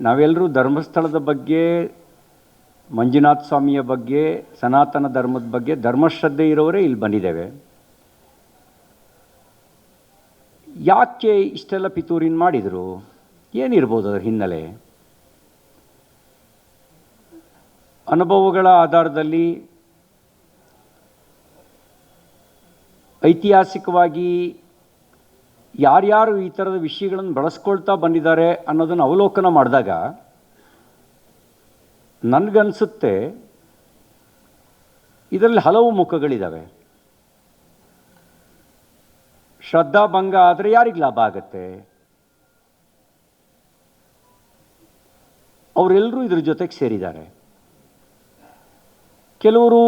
ನಾವೆಲ್ಲರೂ ಧರ್ಮಸ್ಥಳದ ಬಗ್ಗೆ, ಮಂಜುನಾಥ ಸ್ವಾಮಿಯ ಬಗ್ಗೆ, ಸನಾತನ ಧರ್ಮದ ಬಗ್ಗೆ ಧರ್ಮಶ್ರದ್ಧೆ ಇರೋರೇ ಇಲ್ಲಿ ಬಂದಿದ್ದೇವೆ. ಯಾಕೆ ಇಷ್ಟೆಲ್ಲ ಪಿತೂರಿನ ಮಾಡಿದರು? ಏನಿರ್ಬೋದು ಅದರ ಹಿನ್ನೆಲೆ? ಅನುಭವಗಳ ಆಧಾರದಲ್ಲಿ ಐತಿಹಾಸಿಕವಾಗಿ ಯಾರ್ಯಾರು ಈ ಥರದ ವಿಷಯಗಳನ್ನು ಬಳಸ್ಕೊಳ್ತಾ ಬಂದಿದ್ದಾರೆ ಅನ್ನೋದನ್ನು ಅವಲೋಕನ ಮಾಡಿದಾಗ ನನಗನ್ಸುತ್ತೆ ಇದರಲ್ಲಿ ಹಲವು ಮುಖಗಳಿದ್ದಾವೆ ಶ್ರದ್ಧಾಭಂಗ ಆದರೆ ಯಾರಿಗೆ ಲಾಭ ಆಗತ್ತೆ? ಅವರೆಲ್ಲರೂ ಇದ್ರ ಜೊತೆಗೆ ಸೇರಿದ್ದಾರೆ. ಕೆಲವರು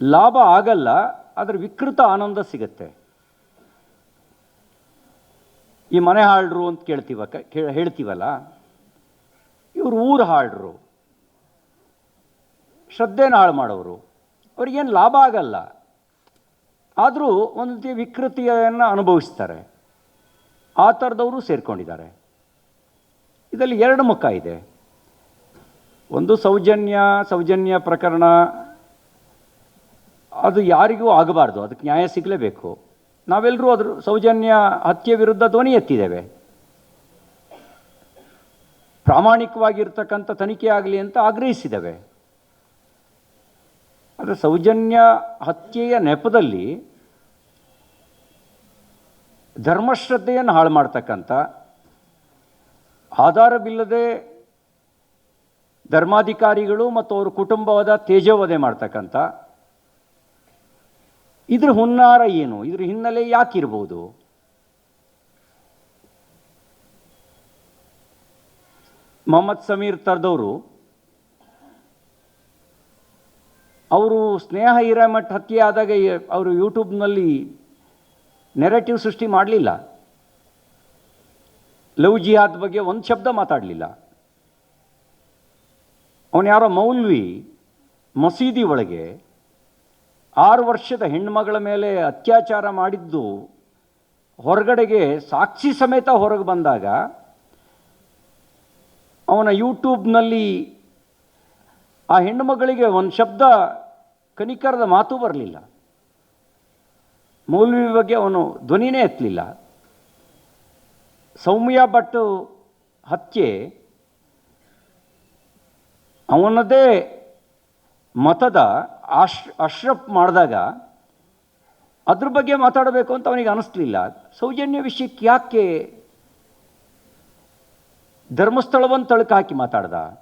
ಲಾಭ ಆಗಲ್ಲ, ಆದರೆ ವಿಕೃತ ಆನಂದ ಸಿಗತ್ತೆ. ಈ ಮನೆ ಹಾಳ್ರು ಅಂತ ಕೇಳ್ತೀವ ಹೇಳ್ತೀವಲ್ಲ? ಇವರು ಊರು ಹಾಳ್ರು. ಶ್ರದ್ಧೆನ ಹಾಳು ಮಾಡೋರು ಅವ್ರಿಗೇನು ಲಾಭ ಆಗಲ್ಲ. ಆದರೂ ಒಂದು ರೀತಿಯ ವಿಕೃತಿಯನ್ನು ಅನುಭವಿಸ್ತಾರೆ. ಆ ಥರದವರು ಸೇರಿಕೊಂಡಿದ್ದಾರೆ. ಇದರಲ್ಲಿ ಎರಡು ಮುಖ ಇದೆ. ಒಂದು ಸೌಜನ್ಯ ಸೌಜನ್ಯ ಪ್ರಕರಣ. ಅದು ಯಾರಿಗೂ ಆಗಬಾರ್ದು. ಅದಕ್ಕೆ ನ್ಯಾಯ ಸಿಗಲೇಬೇಕು. ನಾವೆಲ್ಲರೂ ಅದ್ರ ಸೌಜನ್ಯ ಹತ್ಯೆ ವಿರುದ್ಧ ಧ್ವನಿ ಎತ್ತಿದ್ದೇವೆ. ಪ್ರಾಮಾಣಿಕವಾಗಿರ್ತಕ್ಕಂಥ ತನಿಖೆ ಆಗಲಿ ಅಂತ ಆಗ್ರಹಿಸಿದ್ದೇವೆ. ಆದರೆ ಸೌಜನ್ಯ ಹತ್ಯೆಯ ನೆಪದಲ್ಲಿ ಧರ್ಮಶ್ರದ್ಧೆಯನ್ನು ಹಾಳು ಮಾಡ್ತಕ್ಕಂಥ, ಆಧಾರವಿಲ್ಲದೆ ಧರ್ಮಾಧಿಕಾರಿಗಳು ಮತ್ತು ಅವರ ಕುಟುಂಬವಾದ ತೇಜೋವಧೆ ಮಾಡ್ತಕ್ಕಂಥ ಇದ್ರ ಹುನ್ನಾರ ಏನು? ಇದ್ರ ಹಿನ್ನೆಲೆ ಯಾಕಿರ್ಬೋದು? ಮೊಹಮ್ಮದ್ ಸಮೀರ್ ತರ್ದವರು, ಅವರು ಸ್ನೇಹ ಹಿರೇಮಠ್ ಹತ್ಯೆ ಆದಾಗ ಅವರು ಯೂಟ್ಯೂಬ್ನಲ್ಲಿ ನೆರೆಟಿವ್ ಸೃಷ್ಟಿ ಮಾಡಲಿಲ್ಲ. ಲವ್ ಜಿಹಾದ್ ಬಗ್ಗೆ ಒಂದು ಶಬ್ದ ಮಾತಾಡಲಿಲ್ಲ. ಅವನು ಯಾರೋ ಮೌಲ್ವಿ ಮಸೀದಿ ಒಳಗೆ ಆರು ವರ್ಷದ ಹೆಣ್ಮಗಳ ಮೇಲೆ ಅತ್ಯಾಚಾರ ಮಾಡಿದ್ದು, ಹೊರಗಡೆಗೆ ಸಾಕ್ಷಿ ಸಮೇತ ಹೊರಗೆ ಬಂದಾಗ, ಅವನ ಯೂಟ್ಯೂಬ್ನಲ್ಲಿ ಆ ಹೆಣ್ಣುಮಗಳಿಗೆ ಒಂದು ಶಬ್ದ ಕನಿಕರದ ಮಾತು ಬರಲಿಲ್ಲ. ಮೌಲ್ವಿ ಬಗ್ಗೆ ಅವನು ಧ್ವನಿನೇ ಎತ್ತಲಿಲ್ಲ. ಸೌಮ್ಯ ಭಟ್ ಹತ್ಯೆ, ಅವನದೇ ಮತದ ಆಶ್, ಅಶ್ರಫ್ ಮಾಡಿದಾಗ ಅದ್ರ ಬಗ್ಗೆ ಮಾತಾಡಬೇಕು ಅಂತ ಅವನಿಗೆ ಅನಿಸ್ಲಿಲ್ಲ. ಸೌಜನ್ಯ ವಿಷಯಕ್ಕೆ ಯಾಕೆ ಧರ್ಮಸ್ಥಳವನ್ನು ತಳಕ ಹಾಕಿ ಮಾತಾಡ್ದ?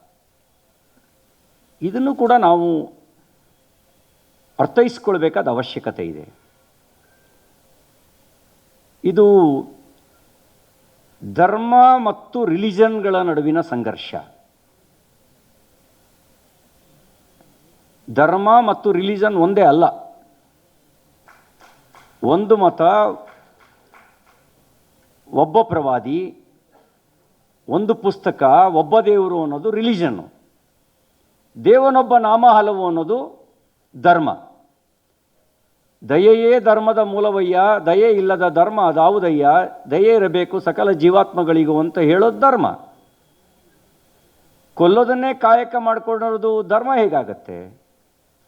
ಇದನ್ನು ಕೂಡ ನಾವು ಅರ್ಥೈಸ್ಕೊಳ್ಬೇಕಾದ ಅವಶ್ಯಕತೆ ಇದೆ. ಇದು ಧರ್ಮ ಮತ್ತು ರಿಲಿಜನ್ಗಳ ನಡುವಿನ ಸಂಘರ್ಷ. ಧರ್ಮ ಮತ್ತು ರಿಲಿಜನ್ ಒಂದೇ ಅಲ್ಲ. ಒಂದು ಮತ ಒಬ್ಬ ಪ್ರವಾದಿ, ಒಂದು ಪುಸ್ತಕ ಒಬ್ಬ ದೇವರು ಅನ್ನೋದು ರಿಲಿಜನ್ನು ದೇವನೊಬ್ಬ ನಾಮ ಹಲವು ಅನ್ನೋದು ಧರ್ಮ. ದಯೆಯೇ ಧರ್ಮದ ಮೂಲವಯ್ಯ, ದಯೆ ಇಲ್ಲದ ಧರ್ಮ ಅದಾವುದಯ್ಯ, ದಯೆ ಇರಬೇಕು ಸಕಲ ಜೀವಾತ್ಮಗಳಿಗೂ ಅಂತ ಹೇಳೋದು ಧರ್ಮ. ಕೊಲ್ಲೋದನ್ನೇ ಕಾಯಕ ಮಾಡಿಕೊಳ್ಳೋದು ಧರ್ಮ ಹೇಗಾಗತ್ತೆ?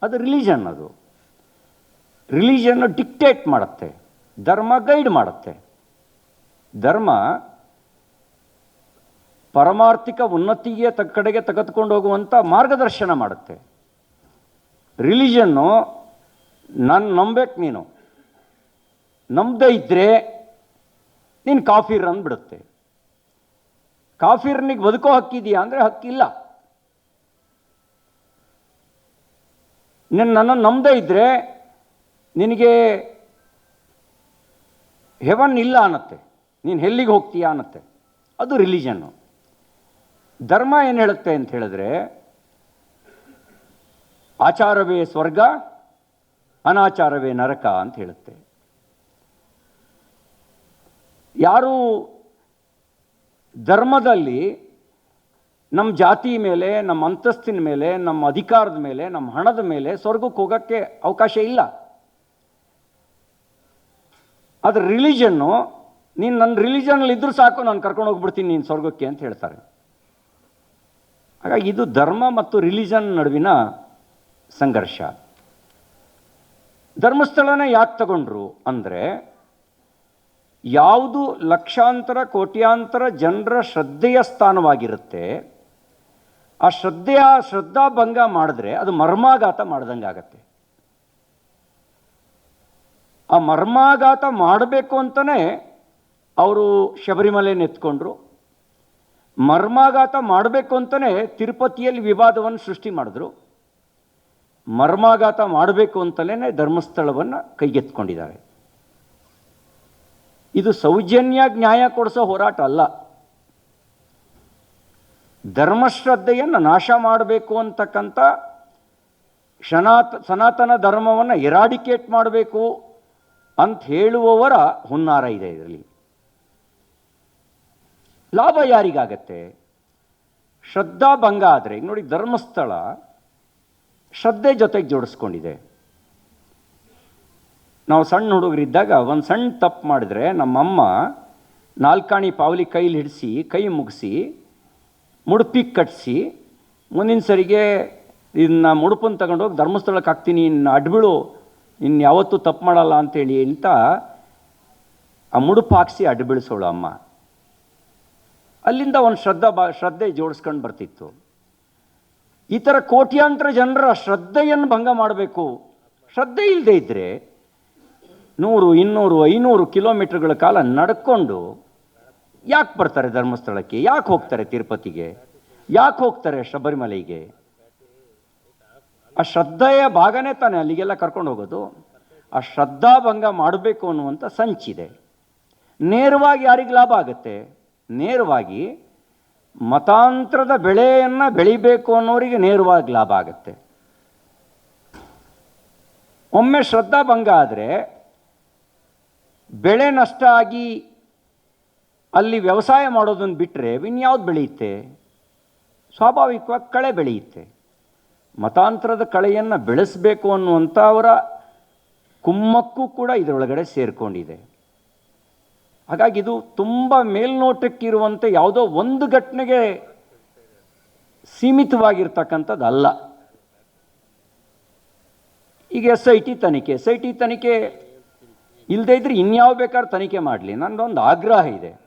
ಅದು ರಿಲಿಜನ್ ಅದು. ರಿಲಿಜನ್ ಡಿಕ್ಟೇಟ್ ಮಾಡುತ್ತೆ, ಧರ್ಮ ಗೈಡ್ ಮಾಡುತ್ತೆ. ಧರ್ಮ ಪರಮಾರ್ಥಿಕ ಉನ್ನತಿಯ ತ, ಕಡೆಗೆ ತೆಗೆದುಕೊಂಡು ಹೋಗುವಂಥ ಮಾರ್ಗದರ್ಶನ ಮಾಡುತ್ತೆ. ರಿಲಿಜನ್ನು ನಾನು ನಂಬೇಕು ನೀನು. ನಂಬದೇ ಇದ್ದರೆ ನೀನು ಕಾಫಿರ್ ಅಂದ್ಬಿಡುತ್ತೆ. ಕಾಫಿರ್ನಿಗೆ ಬದುಕೋ ಹಕ್ಕಿದೆಯಾ ಅಂದರೆ ಹಕ್ಕಿಲ್ಲ. ನೀನು ನನ್ನನ್ನು ನಂಬದೇ ಇದ್ದರೆ ನಿನಗೆ ಹೆವನ್ ಇಲ್ಲ ಅನ್ನತ್ತೆ. ನೀನು ಎಲ್ಲಿಗೆ ಹೋಗ್ತೀಯಾ ಅನ್ನತ್ತೆ. ಅದು ರಿಲಿಜನ್ನು ಧರ್ಮ ಏನು ಹೇಳುತ್ತೆ ಅಂತ ಹೇಳಿದ್ರೆ, ಆಚಾರವೇ ಸ್ವರ್ಗ, ಅನಾಚಾರವೇ ನರಕ ಅಂತ ಹೇಳುತ್ತೆ. ಯಾರು ಧರ್ಮದಲ್ಲಿ ನಮ್ಮ ಜಾತಿ ಮೇಲೆ ನಮ್ಮ ಅಂತಸ್ತಿನ ಮೇಲೆ ನಮ್ಮ ಅಧಿಕಾರದ ಮೇಲೆ ನಮ್ಮ ಹಣದ ಮೇಲೆ ಸ್ವರ್ಗಕ್ಕೆ ಹೋಗೋಕ್ಕೆ ಅವಕಾಶ ಇಲ್ಲ. ಆದರೆ ರಿಲಿಜನ್ನು, ನೀನು ನನ್ನ ರಿಲಿಜನಲ್ಲಿ ಇದ್ರೂ ಸಾಕು, ನಾನು ಕರ್ಕೊಂಡು ಹೋಗ್ಬಿಡ್ತೀನಿ ನೀನು ಸ್ವರ್ಗಕ್ಕೆ ಅಂತ ಹೇಳ್ತಾರೆ. ಹಾಗಾಗಿ ಇದು ಧರ್ಮ ಮತ್ತು ರಿಲಿಜನ್ ನಡುವಿನ ಸಂಘರ್ಷ. ಧರ್ಮಸ್ಥಳನ ಯಾಕೆ ತಗೊಂಡ್ರು ಅಂದರೆ, ಯಾವುದು ಲಕ್ಷಾಂತರ, ಕೋಟ್ಯಾಂತರ ಜನರ ಶ್ರದ್ಧೆಯ ಸ್ಥಾನವಾಗಿರುತ್ತೆ ಆ ಶ್ರದ್ಧೆಯ ಶ್ರದ್ಧಾಭಂಗ ಮಾಡಿದ್ರೆ ಅದು ಮರ್ಮಾಘಾತ ಮಾಡ್ದಂಗೆ ಆಗತ್ತೆ. ಆ ಮರ್ಮಾಘಾತ ಮಾಡಬೇಕು ಅಂತಲೇ ಅವರು ಶಬರಿಮಲೆ ನೆತ್ಕೊಂಡ್ರು. ಮರ್ಮಾಘಾತ ಮಾಡಬೇಕು ಅಂತಲೇ ತಿರುಪತಿಯಲ್ಲಿ ವಿವಾದವನ್ನು ಸೃಷ್ಟಿ ಮಾಡಿದ್ರು. ಮರ್ಮಾಘಾತ ಮಾಡಬೇಕು ಅಂತಲೇ ಧರ್ಮಸ್ಥಳವನ್ನು ಕೈಗೆತ್ಕೊಂಡಿದ್ದಾರೆ ಇದು ಸೌಜನ್ಯ ನ್ಯಾಯ ಕೊಡಿಸೋ ಹೋರಾಟ ಅಲ್ಲ. ಧರ್ಮಶ್ರದ್ಧೆಯನ್ನು ನಾಶ ಮಾಡಬೇಕು ಅಂತಕ್ಕಂಥ ಸನಾತ ಸನಾತನ ಧರ್ಮವನ್ನು ಎರಾಡಿಕೇಟ್ ಮಾಡಬೇಕು ಅಂತ ಹೇಳುವವರ ಹುನ್ನಾರ ಇದೆ ಇದರಲ್ಲಿ. ಲಾಭ ಯಾರಿಗಾಗತ್ತೆ? ಶ್ರದ್ಧಾ ಭಂಗ ಆದರೆ, ಈಗ ನೋಡಿ ಧರ್ಮಸ್ಥಳ ಶ್ರದ್ಧೆ ಜೊತೆಗೆ ಜೋಡಿಸ್ಕೊಂಡಿದೆ. ನಾವು ಸಣ್ಣ ಹುಡುಗರಿದ್ದಾಗ ಒಂದು ಸಣ್ಣ ತಪ್ಪು ಮಾಡಿದ್ರೆ ನಮ್ಮಮ್ಮ ನಾಲ್ಕಾಣಿ ಪಾವಲಿ ಕೈಲಿ ಹಿಡಿಸಿ, ಕೈ ಮುಗಿಸಿ ಮುಡುಪಿಗೆ ಕಟ್ಟಿಸಿ ಮುಂದಿನ ಸರಿಗೆ ಇದನ್ನ ಮುಡುಪನ್ನು ತಗೊಂಡೋಗಿ ಧರ್ಮಸ್ಥಳಕ್ಕೆ ಹಾಕ್ತೀನಿ ಇನ್ನು ಅಡ್ಬಿಳು ಇನ್ನು ಯಾವತ್ತೂ ತಪ್ಪು ಮಾಡಲ್ಲ ಅಂತೇಳಿ ಅಂತ ಆ ಮುಡುಪು ಹಾಕ್ಸಿ ಅಡ್ಬಿಳಿಸೋಳು ಅಮ್ಮ. ಅಲ್ಲಿಂದ ಒಂದು ಶ್ರದ್ಧಾ ಬಾ, ಶ್ರದ್ಧೆ ಜೋಡಿಸ್ಕೊಂಡು ಬರ್ತಿತ್ತು. ಈ ಥರ ಕೋಟ್ಯಾಂತರ ಜನರ ಶ್ರದ್ಧೆಯನ್ನು ಭಂಗ ಮಾಡಬೇಕು. ಶ್ರದ್ಧೆ ಇಲ್ಲದೆ ಇದ್ದರೆ ನೂರು, ಇನ್ನೂರು, ಐನೂರು ಕಿಲೋಮೀಟ್ರ್ಗಳ ಕಾಲ ನಡ್ಕೊಂಡು ಯಾಕೆ ಬರ್ತಾರೆ ಧರ್ಮಸ್ಥಳಕ್ಕೆ? ಯಾಕೆ ಹೋಗ್ತಾರೆ ತಿರುಪತಿಗೆ? ಯಾಕೆ ಹೋಗ್ತಾರೆ ಶಬರಿಮಲೆಗೆ? ಆ ಶ್ರದ್ಧೆಯ ಭಾಗನೇ ತಾನೆ ಅಲ್ಲಿಗೆಲ್ಲ ಕರ್ಕೊಂಡು ಹೋಗೋದು. ಆ ಶ್ರದ್ಧಾಭಂಗ ಮಾಡಬೇಕು ಅನ್ನುವಂಥ ಸಂಚಿದೆ. ನೇರವಾಗಿ ಯಾರಿಗೆ ಲಾಭ ಆಗುತ್ತೆ? ನೇರವಾಗಿ ಮತಾಂತರದ ಬೆಳೆಯನ್ನು ಬೆಳಿಬೇಕು ಅನ್ನೋರಿಗೆ ನೇರವಾಗಿ ಲಾಭ ಆಗುತ್ತೆ. ಒಮ್ಮೆ ಶ್ರದ್ಧಾಭಂಗ ಆದರೆ ಬೆಳೆ ನಷ್ಟ ಆಗಿ ಅಲ್ಲಿ ವ್ಯವಸಾಯ ಮಾಡೋದನ್ನು ಬಿಟ್ಟರೆ ಇನ್ಯಾವ್ದು ಬೆಳೆಯುತ್ತೆ? ಸ್ವಾಭಾವಿಕವಾಗಿ ಕಳೆ ಬೆಳೆಯುತ್ತೆ. ಮತಾಂತರದ ಕಳೆಯನ್ನು ಬೆಳೆಸಬೇಕು ಅನ್ನುವಂಥ ಅವರ ಕುಮ್ಮಕ್ಕೂ ಕೂಡ ಇದರೊಳಗಡೆ ಸೇರಿಕೊಂಡಿದೆ. ಹಾಗಾಗಿ ಇದು ತುಂಬ ಮೇಲ್ನೋಟಕ್ಕಿರುವಂಥ ಯಾವುದೋ ಒಂದು ಘಟನೆಗೆ ಸೀಮಿತವಾಗಿರ್ತಕ್ಕಂಥದ್ದಲ್ಲ. ಈಗ ಎಸ್ ಐ ಟಿ ತನಿಖೆ. ಎಸ್ ಐ ಟಿ ತನಿಖೆ ಇಲ್ಲದೇ ಇದ್ರೆ ಇನ್ಯಾವ ಬೇಕಾದ್ರೆ ತನಿಖೆ ಮಾಡಲಿ. ನನ್ನದೊಂದು ಆಗ್ರಹ ಇದೆ.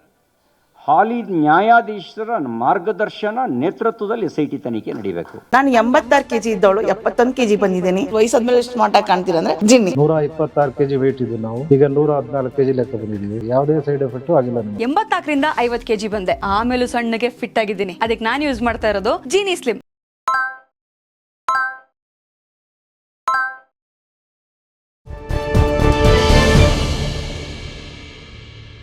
ಹಾಲಿ ನ್ಯಾಯಾಧೀಶರ ಮಾರ್ಗದರ್ಶನ ನೇತೃತ್ವದಲ್ಲಿ ಎಸ್ ಐ ಟಿ ತನಿಖೆ ನಡೀಬೇಕು. ನಾನು ಎಂಬತ್ತಾರು ಕೆಜಿ ಇದ್ದವಳು ಎಪ್ಪತ್ತೊಂದು ಕೆಜಿ ಬಂದಿದ್ದೀನಿ. ವಯಸ್ಸಾದ್ಮೇಲೆ ಸ್ಮಾರ್ಟ್ ಆಗಿ ಕಾಣ್ತೀರ ಅಂದ್ರೆ ಜಿನ್ನಿ. ನೂರ ಇಪ್ಪತ್ತಾರು ಕೆಜಿ ವೇಟ್ ಇದ್ದು ನಾವು. ಈಗ ನೂರ ಹದಿನಾಲ್ಕು ಕೆಜಿ ಲೆಕ್ಕ ಬಂದಿದ್ದೀವಿ. ಯಾವುದೇ ಸೈಡ್ ಎಫೆಕ್ಟ್ ಆಗಿಲ್ಲ ಎಂಬತ್ನಾಲ್ಕರಿಂದ ಐವತ್ ಕೆಜಿ ಬಂದೆ. ಆಮೇಲೆ ಸಣ್ಣಗೆ ಫಿಟ್ ಆಗಿದ್ದೀನಿ. ಅದಕ್ಕೆ ನಾನು ಯೂಸ್ ಮಾಡ್ತಾ ಇರೋದು ಜೀನಿ ಸ್ಲಿಮ್